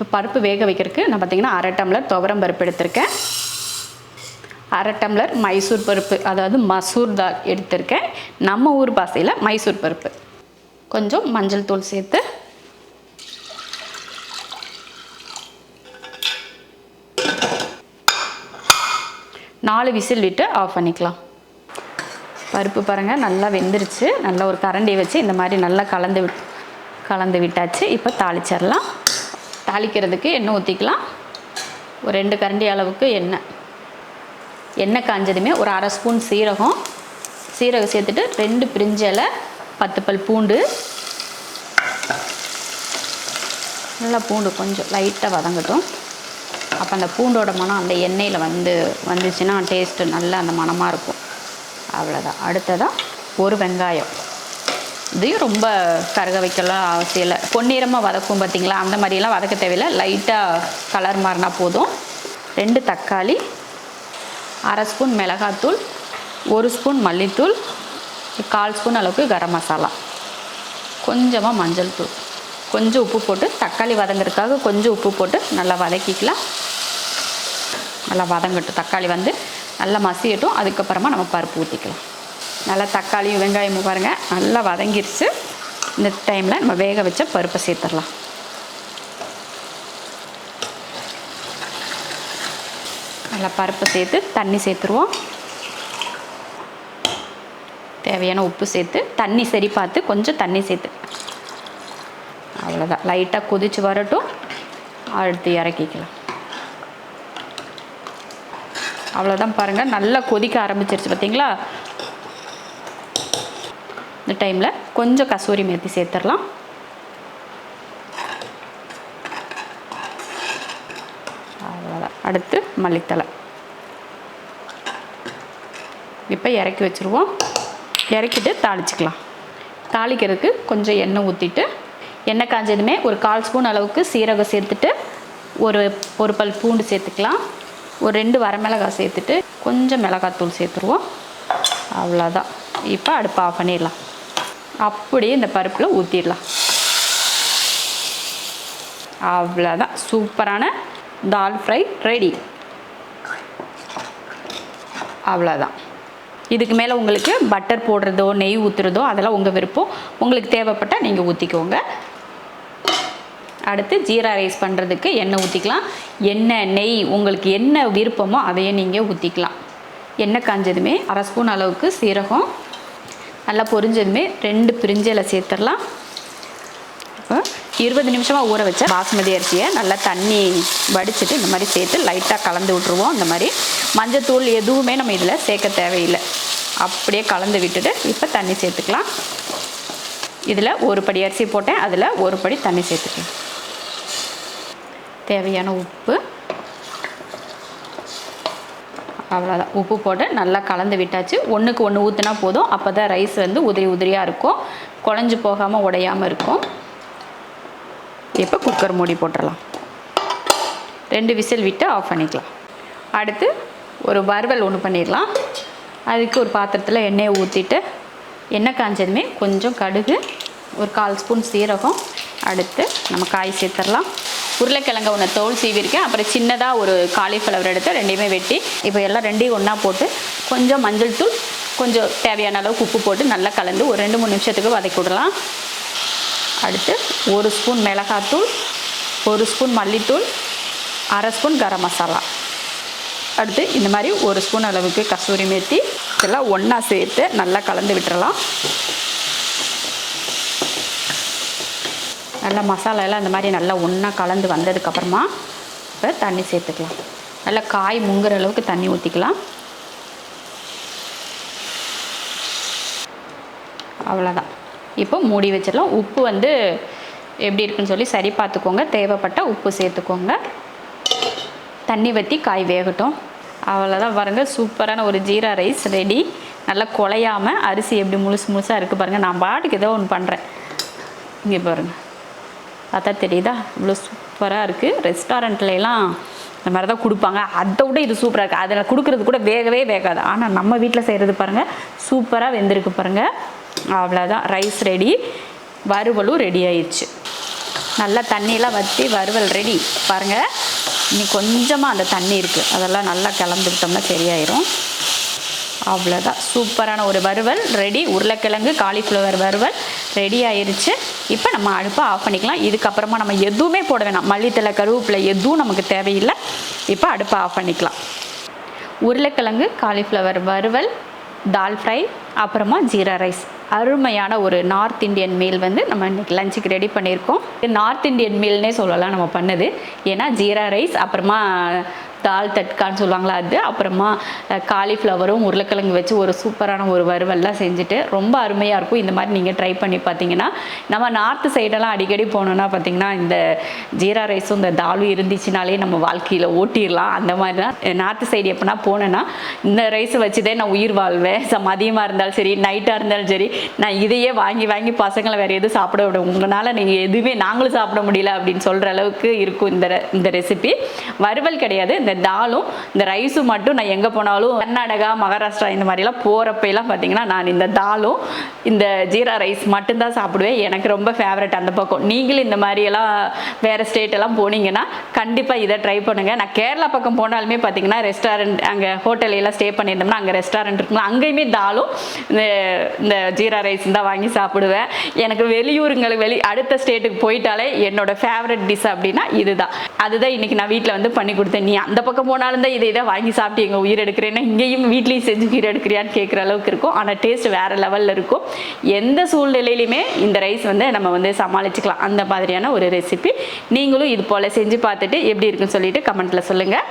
இப்போ பருப்பு வேக வைக்கிறதுக்கு நான் பார்த்தீங்கன்னா அரை டம்ளர் துவரம் பருப்பு எடுத்திருக்கேன். அரை டம்ளர் மைசூர் பருப்பு அதாவது மசூர் தால் எடுத்திருக்கேன். நம்ம ஊர் பாசையில் மைசூர் பருப்பு. கொஞ்சம் மஞ்சள் தூள் சேர்த்து. நாலு விசில் விட்டு ஆஃப் பண்ணிக்கலாம். பருப்பு பாருங்கள் நல்லா வெந்துருச்சு. நல்லா ஒரு கரண்டி வச்சு இந்த மாதிரி நல்லா கலந்து விட் கலந்து விட்டாச்சு. இப்போ தாளிச்சிடலாம். தாளிக்கிறதுக்கு எண்ணெய் ஊற்றிக்கலாம் ஒரு ரெண்டு கரண்டி அளவுக்கு எண்ணெய். எண்ணெய் காஞ்சதுமே ஒரு அரை ஸ்பூன் சீரகம். சீரகம் சேர்த்துட்டு ரெண்டு பிரிஞ்ச இலை பத்து பல் பூண்டு. நல்லா பூண்டு கொஞ்சம் லைட்டாக வதங்கட்டும். அப்போ அந்த பூண்டோட மனம் அந்த எண்ணெயில் வந்து வந்துச்சுன்னா டேஸ்ட்டு நல்லா அந்த மணமாக இருக்கும். அவ்வளோதான் அடுத்ததாக ஒரு வெங்காயம். இதையும் ரொம்ப கருக வைக்கலாம் அவசியம் இல்லை பொன்னிறமாக வதக்கும் பார்த்தீங்களா அந்த மாதிரியெல்லாம் வதக்க தேவையில்லை. லைட்டாக கலர் மாறினா போதும். ரெண்டு தக்காளி அரை ஸ்பூன் மிளகாத்தூள் ஒரு ஸ்பூன் மல்லித்தூள் கால் ஸ்பூன் அளவுக்கு கரம் மசாலா. கொஞ்சமாக மஞ்சள் தூள். கொஞ்சம் உப்பு போட்டு தக்காளி வதங்குறதுக்காக கொஞ்சம் உப்பு போட்டு நல்லா வதக்கிக்கலாம். நல்லா வதங்கட்டும். தக்காளி வந்து நல்லா மசியட்டும். அதுக்கப்புறமா நம்ம பருப்பு ஊற்றிக்கலாம் நல்லா தக்காளியும் வெங்காயமும் பாருங்கள் நல்லா வதங்கிருச்சு. இந்த டைமில் நம்ம வேக வச்ச பருப்பை சேர்த்துடலாம். நல்லா பருப்பை சேர்த்து தண்ணி சேர்த்துருவோம். தேவையான உப்பு சேர்த்து தண்ணி சரி பார்த்து கொஞ்சம் தண்ணி சேர்த்து. அவ்வளோதான் லைட்டாக கொதிச்சு வரட்டும். அடுத்து இறக்கிக்கலாம். அவ்வளோதான் பாருங்கள் நல்லா கொதிக்க ஆரம்பிச்சிருச்சு. பார்த்தீங்களா இந்த டைமில் கொஞ்சம் கசூரி மேத்தி சேர்த்துடலாம். அவ்வளோதான் அடுத்து மல்லித்தலை இப்போ இறக்கி வச்சுருவோம். இறக்கிட்டு தாளிச்சிக்கலாம். தாளிக்கிறதுக்கு கொஞ்சம் எண்ணெய் ஊற்றிட்டு எண்ணெய் காஞ்சதுமே ஒரு கால் ஸ்பூன் அளவுக்கு சீரகம் சேர்த்துட்டு ஒரு ஒரு பல் பூண்டு சேர்த்துக்கலாம். ஒரு ரெண்டு வரமிளகாய் சேர்த்துட்டு கொஞ்சம் மிளகாத்தூள் சேர்த்துருவோம். அவ்வளோதான் இப்போ அடுப்பு ஆஃப் பண்ணிடலாம். அப்படியே இந்த பருப்பில் ஊற்றிடலாம் அவ்வளோதான் சூப்பரான தால் ஃப்ரை ரெடி அவ்வளோதான் இதுக்கு மேலே உங்களுக்கு பட்டர் போடுறதோ நெய் ஊற்றுறதோ அதெல்லாம் உங்கள் விருப்பம். உங்களுக்கு தேவைப்பட்டால் நீங்கள் ஊற்றிக்கோங்க அடுத்து ஜீரா ரைஸ் பண்ணுறதுக்கு எண்ணெய் ஊற்றிக்கலாம் எண்ணெய் நெய் உங்களுக்கு என்ன விருப்பமோ அதையே நீங்கள் ஊற்றிக்கலாம் எண்ணெய் காஞ்சதுமே அரை ஸ்பூன் அளவுக்கு சீரகம் நல்லா பொரிஞ்சதுமே ரெண்டு பிரிஞ்சலை சேர்த்துடலாம். இப்போ இருபது நிமிஷமாக ஊற வச்ச பாஸ்மதி அரிசியை நல்லா தண்ணி வடிச்சிட்டு இந்த மாதிரி சேர்த்து லைட்டாக கலந்து விட்ருவோம் இந்த மாதிரி மஞ்சத்தூள் எதுவுமே நம்ம இதில் சேர்க்க தேவையில்லை. அப்படியே கலந்து விட்டுட்டு இப்போ தண்ணி சேர்த்துக்கலாம். இதில் ஒரு படி அரிசி போட்டேன். அதில் ஒரு படி தண்ணி சேர்த்துக்கலாம். தேவையான உப்பு அவ்வளோதான் உப்பு போட்டு நல்லா கலந்து விட்டாச்சு. ஒன்றுக்கு ஒன்று ஊற்றினா போதும். அப்போ தான் ரைஸ் வந்து உதிரி உதிரியாக இருக்கும். குழஞ்சி போகாமல் உடையாமல் இருக்கும். இப்போ குக்கர் மூடி போட்டுடலாம் ரெண்டு விசில் விட்டு ஆஃப் பண்ணிக்கலாம். அடுத்து ஒரு வறுவல் ஒன்று பண்ணிடலாம். அதுக்கு ஒரு பாத்திரத்தில் எண்ணெயை ஊற்றிட்டு எண்ணெய் காஞ்சதுமே கொஞ்சம் கடுகு ஒரு கால் ஸ்பூன் சீரகம் அடுத்து நம்ம காய் சேர்த்துடலாம். உருளைக்கிழங்க ஒன்று தோல் சீவிருக்கேன் அப்புறம் சின்னதாக ஒரு காலிஃப்ளவர் எடுத்து ரெண்டையுமே வெட்டி இப்போ எல்லாம் ரெண்டையும் ஒன்றா போட்டு கொஞ்சம் மஞ்சள் தூள் கொஞ்சம் தேவையான அளவுக்கு உப்பு போட்டு நல்லா கலந்து ஒரு ரெண்டு மூணு நிமிஷத்துக்கு வதக்கி விடலாம். அடுத்து ஒரு ஸ்பூன் மிளகாத்தூள் ஒரு ஸ்பூன் மல்லித்தூள் அரை ஸ்பூன் கரம் மசாலா. அடுத்து இந்த மாதிரி ஒரு ஸ்பூன் அளவுக்கு கசூரி மேத்தி இதெல்லாம் ஒன்றா சேர்த்து நல்லா கலந்து விட்டுறலாம். நல்லா மசாலா எல்லாம் இந்த மாதிரி நல்லா ஒன்றா கலந்து வந்ததுக்கப்புறமா இப்போ தண்ணி சேர்த்துக்கலாம். நல்லா காய் முங்குற அளவுக்கு தண்ணி ஊற்றிக்கலாம் அவ்வளோதான் இப்போ மூடி வச்சிடலாம். உப்பு வந்து எப்படி இருக்குன்னு சொல்லி சரி பார்த்துக்கோங்க. தேவைப்பட்ட உப்பு சேர்த்துக்கோங்க. தண்ணி வற்றி காய் வேகட்டும். அவ்வளோதான் பாருங்கள் சூப்பரான ஒரு ஜீரா ரைஸ் ரெடி. நல்லா குலையாமல் அரிசி எப்படி முழுசு முழுசாக இருக்குது பாருங்கள் நான் பாட்டுக்கு ஏதோ ஒன்று பண்ணுறேன் இங்கே பாருங்கள் பார்த்தா தெரியுதா? இவ்வளோ சூப்பராக இருக்குது ரெஸ்டாரண்ட்லலாம் இந்த மாதிரி தான் கொடுப்பாங்க. அதை விட இது சூப்பராக இருக்குது அதில் கொடுக்குறது கூட வேகவே வேகாது. ஆனால் நம்ம வீட்டில் செய்கிறது பாருங்கள் சூப்பராக வெந்திருக்கு பாருங்கள் அவ்வளோதான் ரைஸ் ரெடி வறுவலும் ரெடி ஆயிடுச்சு நல்லா தண்ணியெல்லாம் வற்றி வறுவல் ரெடி பாருங்கள் இனி கொஞ்சமாக அந்த தண்ணி இருக்குது அதெல்லாம் நல்லா கலந்துக்கிட்டோம்னா சரியாயிரும். அவ்வளோதான் சூப்பரான ஒரு வறுவல் ரெடி உருளைக்கிழங்கு காலிஃப்ளவர் வறுவல் ரெடி ஆயிருச்சு. இப்போ நம்ம அடுப்பை ஆஃப் பண்ணிக்கலாம். இதுக்கப்புறமா நம்ம எதுவுமே போட வேணாம். மல்லித்தலை கருவேப்பிலை எதுவும் நமக்கு தேவையில்லை. இப்போ அடுப்பை ஆஃப் பண்ணிக்கலாம். உருளைக்கிழங்கு காலிஃப்ளவர் வறுவல் தால் ஃப்ரை அப்புறமா ஜீரா ரைஸ். அருமையான ஒரு நார்த் இந்தியன் மீல் வந்து நம்ம இன்றைக்கி லஞ்சுக்கு ரெடி பண்ணியிருக்கோம். நார்த் இந்தியன் மீல்னே சொல்லலாம் நம்ம பண்ணது. ஏன்னா ஜீரா ரைஸ் அப்புறமா தால் தட்கான்னு சொல்லுவாங்களா அது? அப்புறமா காலிஃப்ளவரும் உருளைக்கிழங்கு வச்சு ஒரு சூப்பரான ஒரு வறுவல்லாம் செஞ்சுட்டு ரொம்ப அருமையாக இருக்கும். இந்த மாதிரி நீங்கள் ட்ரை பண்ணி பார்த்தீங்கன்னா நம்ம நார்த்து சைடெல்லாம் அடிக்கடி போனோம்னா பார்த்தீங்கன்னா இந்த ஜீரா ரைஸும் இந்த தாலும் இருந்துச்சுனாலே நம்ம வாழ்க்கையில் ஓட்டிடலாம். அந்த மாதிரி தான் நார்த்து சைடு எப்போனா போனேன்னா இந்த ரைஸ் வச்சுதே நான் உயிர் வாழ்வேன். ச மதியமாக இருந்தாலும் சரி நைட்டாக இருந்தாலும் சரி நான் இதையே வாங்கி வாங்கி பசங்களை வேறு எதுவும் சாப்பிட விட உங்களால் நீங்கள் எதுவுமே நாங்களும் சாப்பிட முடியல அப்படின்னு சொல்கிற அளவுக்கு இருக்கும் இந்த இந்த ரெசிபி வறுவல் கிடையாது. இந்த தாலும் இந்த ரைஸும் மட்டும் நான் எங்கே போனாலும் கர்நாடகா மகாராஷ்டிரா இந்த மாதிரிலாம் போகிறப்பெல்லாம் பார்த்தீங்கன்னா நான் இந்த தாலும் இந்த ஜீரா ரைஸ் மட்டும்தான் சாப்பிடுவேன். எனக்கு ரொம்ப ஃபேவரட் அந்த பக்கம். நீங்களும் இந்த மாதிரியெல்லாம் வேறு ஸ்டேட் எல்லாம் போனீங்கன்னா கண்டிப்பாக இதை ட்ரை பண்ணுங்கள் நான் கேரளா பக்கம் போனாலுமே பார்த்தீங்கன்னா ரெஸ்டாரண்ட் அங்கே ஹோட்டலையெல்லாம் ஸ்டே பண்ணியிருந்தோம்னா அங்கே ரெஸ்டாரண்ட் இருக்குங்களா அங்கேயுமே தாலும் இந்த இந்த ஜீரா ரைஸ் தான் வாங்கி சாப்பிடுவேன். எனக்கு வெளியூருங்களுக்கு வெளி அடுத்த ஸ்டேட்டுக்கு போயிட்டாலே என்னோட ஃபேவரட் டிஷ் அப்படின்னா இதுதான். அதுதான் இன்றைக்கி நான் வீட்டில் வந்து பண்ணி கொடுத்தேன். நீ அந்த பக்கம் போனாலும் தான் இதை இதை வாங்கி சாப்பிட்டு எங்கள் உயிர் எடுக்கிறேன்னா இங்கேயும் வீட்லேயும் செஞ்சு உயிர் எடுக்கிறியான்னு கேட்குற அளவுக்கு இருக்கும். ஆனால் டேஸ்ட் வேறு லெவலில் இருக்கும். எந்த சூழ்நிலையிலையுமே இந்த ரைஸ் வந்து நம்ம வந்து சமாளிச்சுக்கலாம். அந்த மாதிரியான ஒரு ரெசிபி நீங்களும் இது போல் செஞ்சு பார்த்துட்டு எப்படி இருக்குன்னு சொல்லிட்டு கமெண்ட்டில் சொல்லுங்கள்